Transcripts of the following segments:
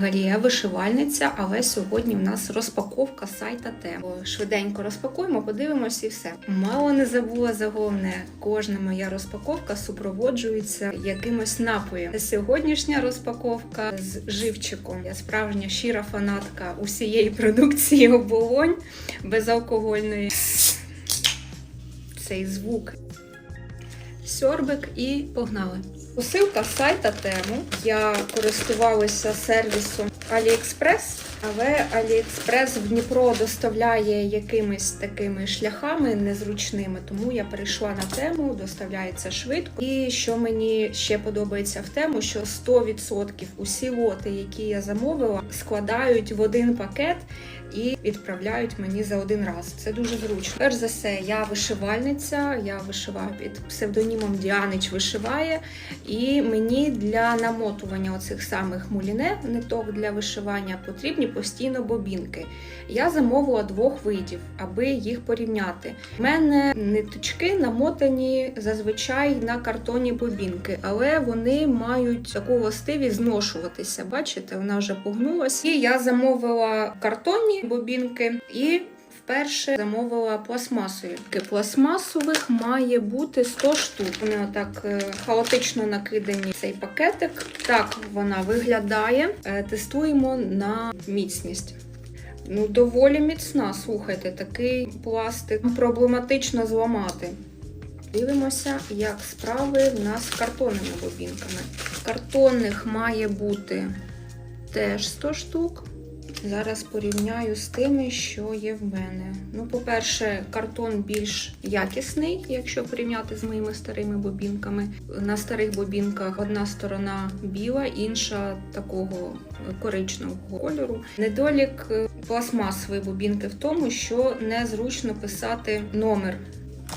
Галія вишивальниця, але сьогодні в нас розпаковка сайта тем. Швиденько розпакуємо, подивимося і все. Мало не забула за головне. Кожна моя розпаковка супроводжується якимось напоєм. Сьогоднішня розпаковка з живчиком. Я справжня щира фанатка усієї продукції оболонь безалкогольної. Цей звук. Сьорбик і погнали. Посилка сайта тему. Я користувалася сервісом AliExpress, але AliExpress в Дніпро доставляє якимись такими шляхами незручними, тому я перейшла на тему, доставляється швидко. І що мені ще подобається в тему, що 100% усі лоти, які я замовила, складають в один пакет. І відправляють мені за один раз. Це дуже зручно. Перш за все, я вишивальниця, я вишиваю під псевдонімом Діанич вишиває. І мені для намотування оцих самих муліне, ниток для вишивання, потрібні постійно бобінки. Я замовила двох видів, аби їх порівняти. У мене ниточки намотані зазвичай на картоні бобінки, але вони мають таку властивість зношуватися. Бачите, вона вже погнулася. І я замовила картонні бобінки і. Вперше замовила пластмасові. Пластмасових має бути 100 штук. Вони отак е, хаотично накидані цей пакетик. Так вона виглядає. Е, Тестуємо на міцність. Ну, доволі міцна, слухайте, такий пластик проблематично зламати. Дивимося, як справи в нас з картонними бобінками. Картонних має бути теж 100 штук. Зараз порівняю з тими, що є в мене. Ну, по-перше, картон більш якісний, якщо порівняти з моїми старими бобінками. На старих бобінках одна сторона біла, інша такого коричневого кольору. Недолік пластмасової бобінки в тому, що незручно писати номер.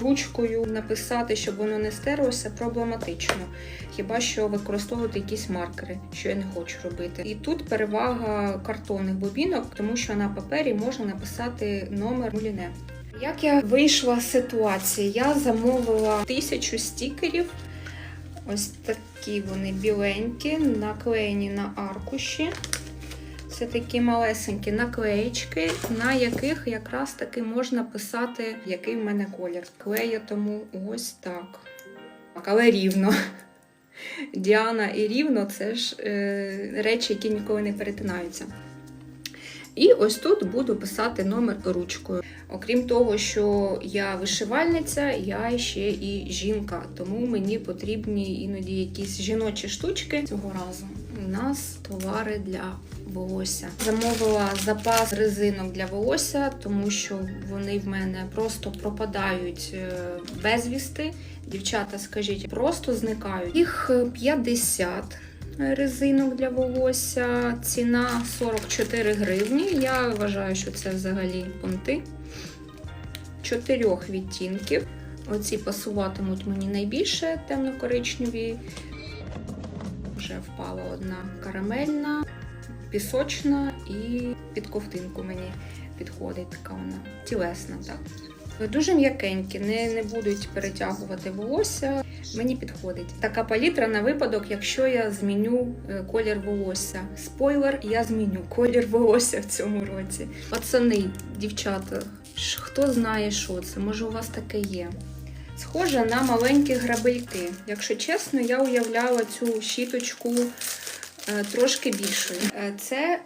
Ручкою написати, щоб воно не стерлося, проблематично. Хіба що використовувати якісь маркери, що я не хочу робити. І тут перевага картонних бобінок, тому що на папері можна написати номер муліне. Як я вийшла з ситуації? Я замовила тисячу стікерів. Ось такі вони біленькі, наклеєні на аркуші. Це такі малесенькі наклеєчки, на яких якраз таки можна писати, який в мене колір. Клею тому ось так. Але рівно. Діана і рівно це ж е, речі, які ніколи не перетинаються. І ось тут буду писати номер ручкою. Окрім того, що я вишивальниця, я ще і жінка, тому мені потрібні іноді якісь жіночі штучки. Цього разу у нас товари для волосся. Замовила запас резинок для волосся, тому що вони в мене просто пропадають е, безвісти. Дівчата, скажіть, просто зникають. Їх 50 резинок для волосся. Ціна 44 гривні. Я вважаю, що це взагалі понти. Чотирьох відтінків. Оці пасуватимуть мені найбільше темно-коричневі. Вже впала одна карамельна, пісочна і під ковтинку мені підходить така вона тілесна. так. Дуже м'якенькі, не, не будуть перетягувати волосся. Мені підходить. Така палітра на випадок, якщо я зміню е, колір волосся. Спойлер, я зміню колір волосся в цьому році. Пацани, дівчата, хто знає, що це? Може, у вас таке є? Схоже на маленькі грабельки. Якщо чесно, я уявляла цю щіточку е, трошки більшою. Е, Це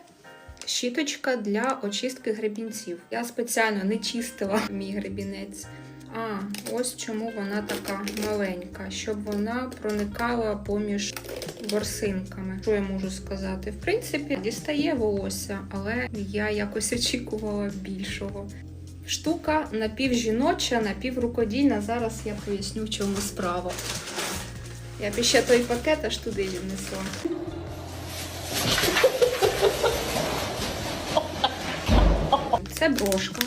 щіточка для очистки гребінців. Я спеціально не чистила мій гребінець. А, ось чому вона така маленька, щоб вона проникала поміж ворсинками. Що я можу сказати? В принципі, дістає волосся, але я якось очікувала більшого. Штука напівжіноча, напіврукодільна. Зараз я поясню, в чому справа. Я б ще той пакет аж туди віднесла. Це брошка.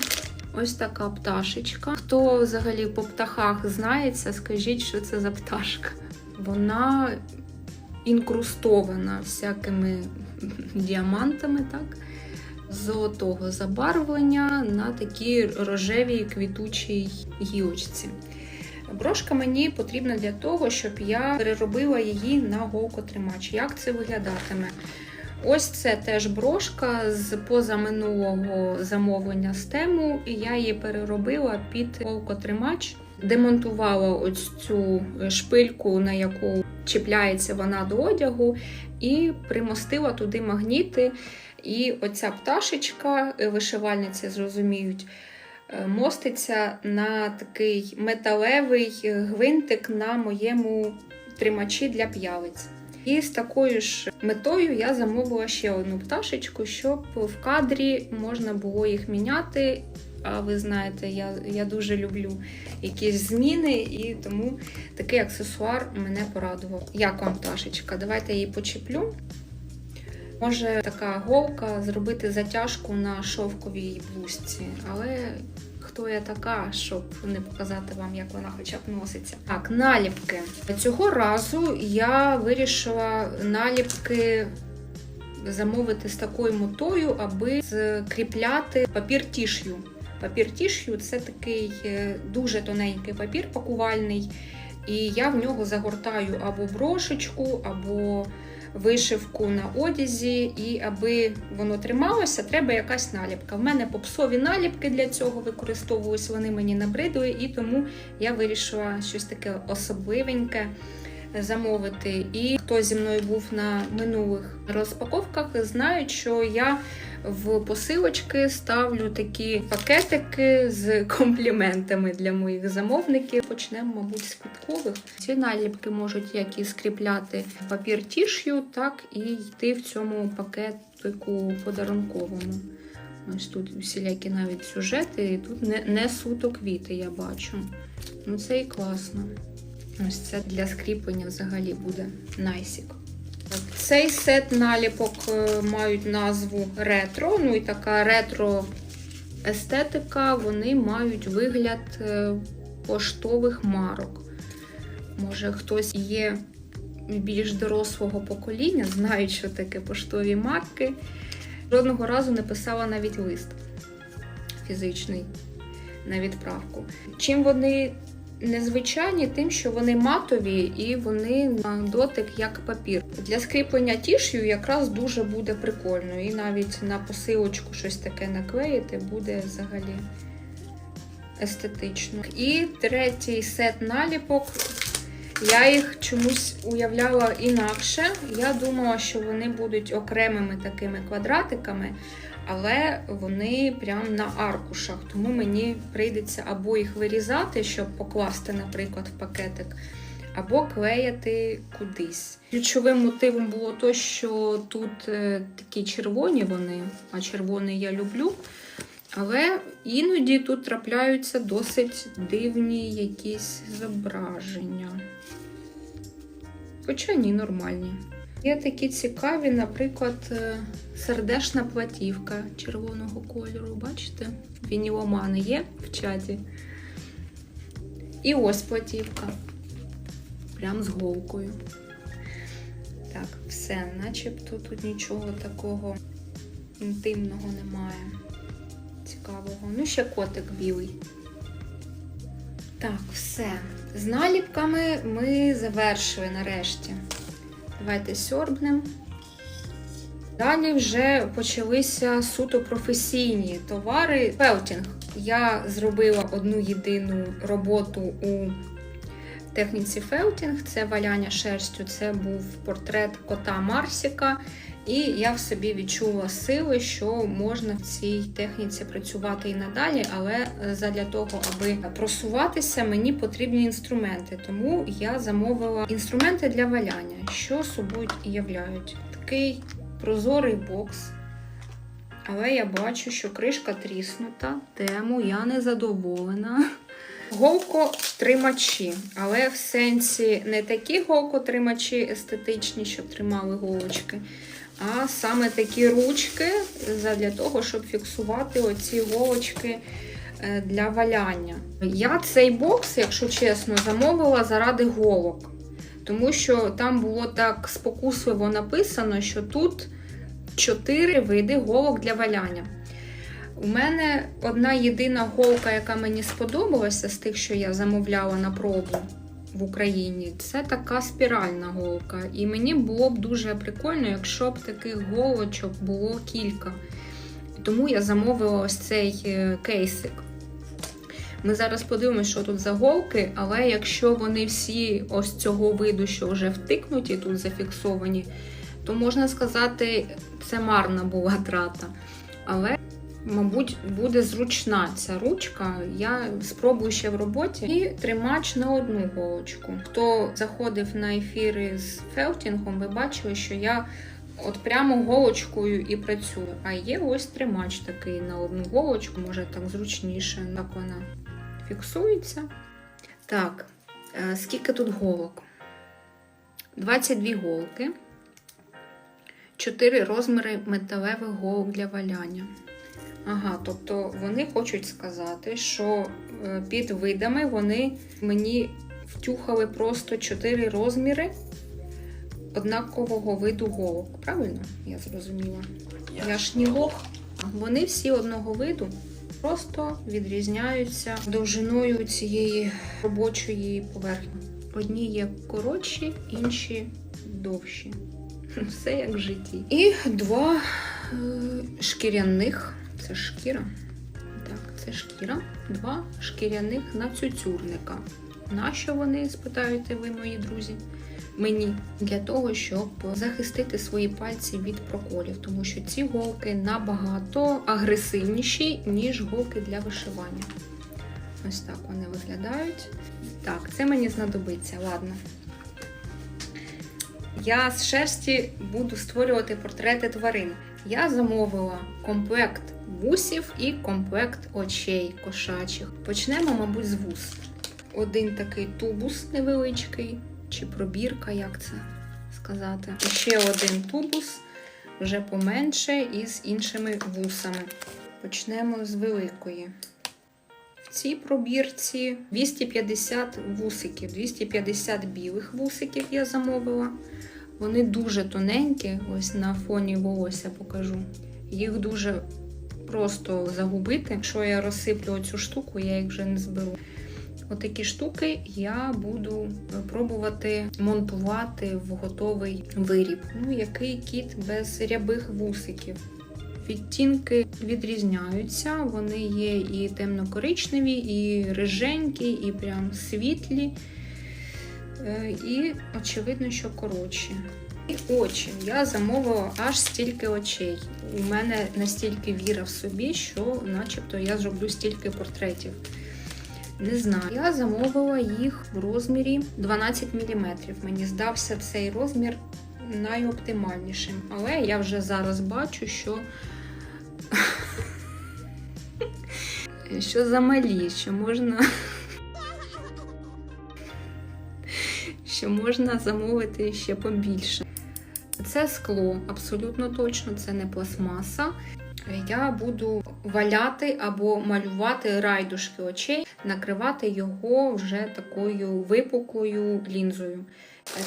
Ось така пташечка. Хто взагалі по птахах знається, скажіть, що це за пташка. Вона інкрустована всякими діамантами, так? Золотого забарвлення на такій рожевій квітучій гілочці. Брошка мені потрібна для того, щоб я переробила її на голкотримач. Як це виглядатиме? Ось це теж брошка з позаминулого замовлення з тему, і я її переробила під волкотримач. Демонтувала ось цю шпильку, на яку чіпляється вона до одягу, і примостила туди магніти. І оця пташечка, е, вишивальниці зрозуміють, е, моститься на такий металевий гвинтик на моєму тримачі для п'явиць. І з такою ж метою я замовила ще одну пташечку, щоб в кадрі можна було їх міняти. А ви знаєте, я, я дуже люблю якісь зміни, і тому такий аксесуар мене порадував. Як вам пташечка? Давайте я її почеплю. Може така голка зробити затяжку на шовковій блузці, але хто я така, щоб не показати вам, як вона хоча б носиться. Так, наліпки. Цього разу я вирішила наліпки замовити з такою метою, аби скріпляти папір тіш'ю. Папір тіш'ю це такий е, дуже тоненький папір пакувальний, і я в нього загортаю або брошечку, або вишивку на одязі, і аби воно трималося, треба якась наліпка. В мене попсові наліпки для цього використовуюсь, вони мені набридли, і тому я вирішила щось таке особливеньке замовити. І хто зі мною був на минулих розпаковках, знають, що я в посилочки ставлю такі пакетики з компліментами для моїх замовників. Почнемо, мабуть, з квіткових. Ці наліпки можуть як і скріпляти папір тіш'ю, так і йти в цьому пакетику подарунковому. Ось тут всілякі навіть сюжети, і тут не, не суто квіти, я бачу. Ну це і класно. Ось це для скріплення взагалі буде найсік. Цей сет наліпок е, мають назву ретро. Ну і така ретро естетика, вони мають вигляд е, поштових марок. Може, хтось є більш дорослого покоління, знають, що таке поштові марки. Жодного разу не писала навіть лист фізичний на відправку. Чим вони незвичайні, тим, що вони матові і вони на дотик як папір. Для скріплення тіш'ю якраз дуже буде прикольно. І навіть на посилочку щось таке наклеїти буде взагалі естетично. І третій сет наліпок. Я їх чомусь уявляла інакше. Я думала, що вони будуть окремими такими квадратиками, але вони прям на аркушах. Тому мені прийдеться або їх вирізати, щоб покласти, наприклад, в пакетик, або клеїти кудись. Ключовим мотивом було то, що тут е, такі червоні вони, а червоний я люблю. Але іноді тут трапляються досить дивні якісь зображення. Хоча ні, нормальні. Є такі цікаві, наприклад, е, сердешна платівка червоного кольору. Бачите? Вініломани є в чаті. І ось платівка. Прям з голкою. Так, все, начебто тут нічого такого інтимного немає. Цікавого. Ну, ще котик білий. Так, все. З наліпками ми завершили нарешті. Давайте сьорбнемо. Далі вже почалися суто професійні товари. Фелтінг. Я зробила одну єдину роботу у техніці фелтінг. Це валяння шерстю, це був портрет кота Марсіка. І я в собі відчула сили, що можна в цій техніці працювати і надалі, але задля того, аби просуватися, мені потрібні інструменти. Тому я замовила інструменти для валяння, що собою являють. Такий прозорий бокс. Але я бачу, що кришка тріснута, тему я не задоволена. Голкотримачі, але в сенсі не такі голкотримачі естетичні, щоб тримали голочки, а саме такі ручки для того, щоб фіксувати оці голочки е, для валяння. Я цей бокс, якщо чесно, замовила заради голок, тому що там було так спокусливо написано, що тут чотири види голок для валяння. У мене одна єдина голка, яка мені сподобалася з тих, що я замовляла на пробу. В Україні, це така спіральна голка. І мені було б дуже прикольно, якщо б таких голочок було кілька. Тому я замовила ось цей е, кейсик. Ми зараз подивимося, що тут за голки, але якщо вони всі ось цього виду, що вже втикнуті, тут зафіксовані, то можна сказати, це марна була трата. Але, мабуть, буде зручна ця ручка. Я спробую ще в роботі. І тримач на одну голочку. Хто заходив на ефіри з фелтінгом, ви бачили, що я от прямо голочкою і працюю. А є ось тримач такий на одну голочку, може так зручніше. Так вона фіксується. Так, е, скільки тут голок? 22 голки. 4 розміри металевих голок для валяння. Ага, тобто вони хочуть сказати, що е, під видами вони мені втюхали просто 4 розміри однакового виду голок. Правильно? Я зрозуміла. Я ж не лох. Вони всі одного виду, просто відрізняються довжиною цієї робочої поверхні. Одні є коротші, інші довші. Все як в житті. І два е, шкіряних. Це шкіра. Так, це шкіра. Два шкіряних нацюцюрника. Нащо вони, спитаєте ви, мої друзі? Мені для того, щоб захистити свої пальці від проколів, тому що ці голки набагато агресивніші, ніж голки для вишивання. Ось так вони виглядають. Так, це мені знадобиться, ладно. Я з шерсті буду створювати портрети тварин. Я замовила комплект вусів і комплект очей кошачих. Почнемо, мабуть, з вус. Один такий тубус невеличкий, чи пробірка, як це сказати. І ще один тубус, вже поменше, із іншими вусами. Почнемо з великої. В цій пробірці 250 вусиків, 250 білих вусиків я замовила. Вони дуже тоненькі, ось на фоні волосся покажу. Їх дуже просто загубити. Якщо я розсиплю оцю штуку, я їх вже не зберу. Отакі штуки я буду пробувати монтувати в готовий виріб. Ну, який кіт без рябих вусиків. Відтінки відрізняються, вони є і темно-коричневі, і риженькі, і прям світлі. Е, І, очевидно, що коротші. Очі. Я замовила аж стільки очей. У мене настільки віра в собі, що начебто я зроблю стільки портретів. Не знаю. Я замовила їх в розмірі 12 мм. Мені здався цей розмір найоптимальнішим. Але я вже зараз бачу, що що замалі, що можна. Що можна замовити ще побільше. Це скло, абсолютно точно, це не пластмаса. Я буду валяти або малювати райдушки очей, накривати його вже такою випуклою лінзою.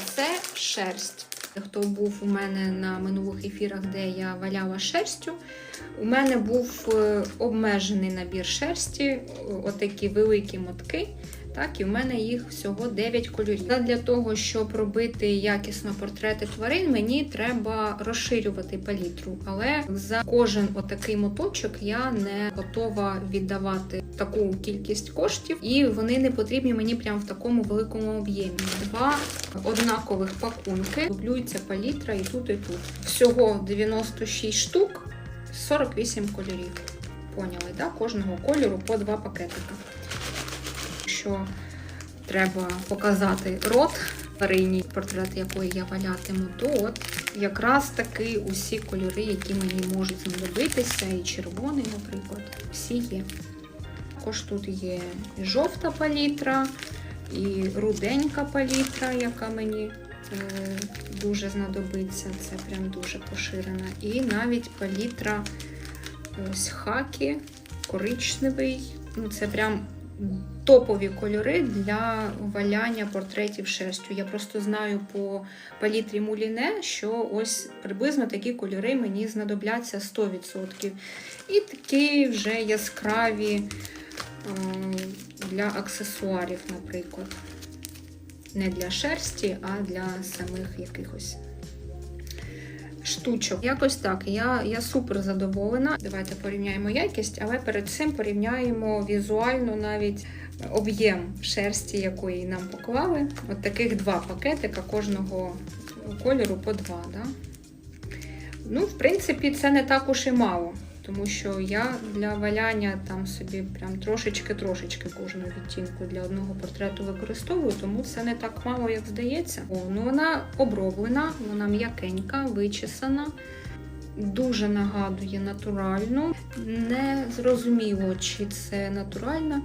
Це шерсть. Хто був у мене на минулих ефірах, де я валяла шерстю, у мене був е, обмежений набір шерсті, отакі великі мотки. Так, і в мене їх всього 9 кольорів. Та Для того, щоб робити якісно портрети тварин, мені треба розширювати палітру. Але за кожен отакий моточок я не готова віддавати таку кількість коштів, і вони не потрібні мені прямо в такому великому об'ємі. Два однакових пакунки. Дублюється палітра і тут, і тут. Всього 96 штук, 48 кольорів. Поняли, да? Кожного кольору по два пакетика що треба показати рот тварині, портрет якої я валятиму, то от якраз таки усі кольори, які мені можуть знадобитися, і червоний, наприклад, всі є. Також тут є жовта палітра, і руденька палітра, яка мені е, дуже знадобиться. Це прям дуже поширена. І навіть палітра ось хакі, коричневий. Ну, Це прям топові кольори для валяння портретів шерстю. Я просто знаю по палітрі Муліне, що ось приблизно такі кольори мені знадобляться 100%. І такі вже яскраві для аксесуарів, наприклад. не для шерсті, а для самих якихось штучок. Якось так. Я, я супер задоволена. Давайте порівняємо якість, але перед цим порівняємо візуально навіть об'єм шерсті, якої нам поклали. От таких два пакетика кожного кольору по два. Да? Ну, в принципі, це не так уж і мало. Тому що я для валяння там собі прям трошечки-трошечки кожну відтінку для одного портрету використовую, тому це не так мало, як здається. О, ну вона оброблена, вона м'якенька, вичесана, дуже нагадує натуральну. Не зрозуміло, чи це натуральна.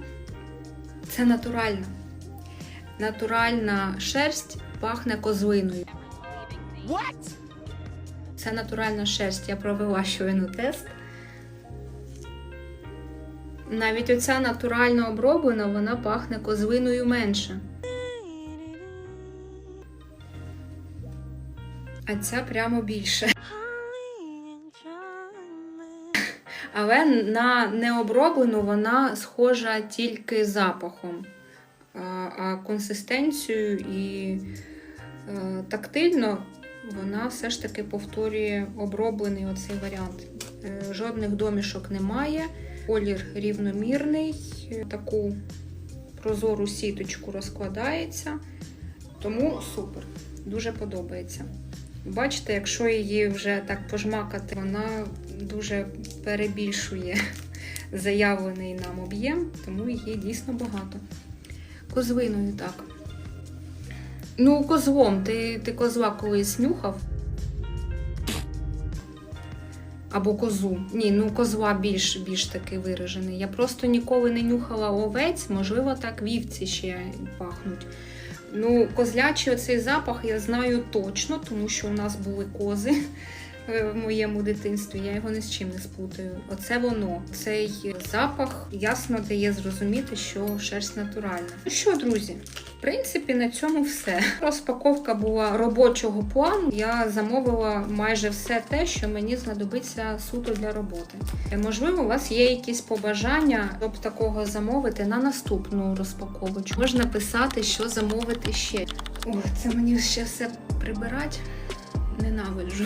Це натуральна. Натуральна шерсть пахне козлиною. What? Це натуральна шерсть. Я провела щойно тест. Навіть оця натурально оброблена, вона пахне козлиною менше. А ця прямо більше. Але на необроблену вона схожа тільки запахом, а, консистенцію і е, тактильно вона все ж таки повторює оброблений оцей варіант. Е, Жодних домішок немає, колір рівномірний, таку прозору сіточку розкладається, тому супер, дуже подобається. Бачите, якщо її вже так пожмакати, вона дуже перебільшує заявлений нам об'єм, тому її дійсно багато. Козвиною так. Ну, козлом. Ти, ти козла колись нюхав? Або козу. Ні, ну козла більш, більш таки виражений. Я просто ніколи не нюхала овець, можливо, так вівці ще пахнуть. Ну, козлячий оцей запах я знаю точно, тому що у нас були кози в моєму дитинстві. Я його ні з чим не спутаю. Оце воно. Цей запах ясно дає зрозуміти, що шерсть натуральна. Ну що, друзі, в принципі, на цьому все. Розпаковка була робочого плану. Я замовила майже все те, що мені знадобиться суто для роботи. Е, Можливо, у вас є якісь побажання, щоб такого замовити на наступну розпаковочку. Можна писати, що замовити ще. Ой, це мені ще все прибирати. Ненавиджу.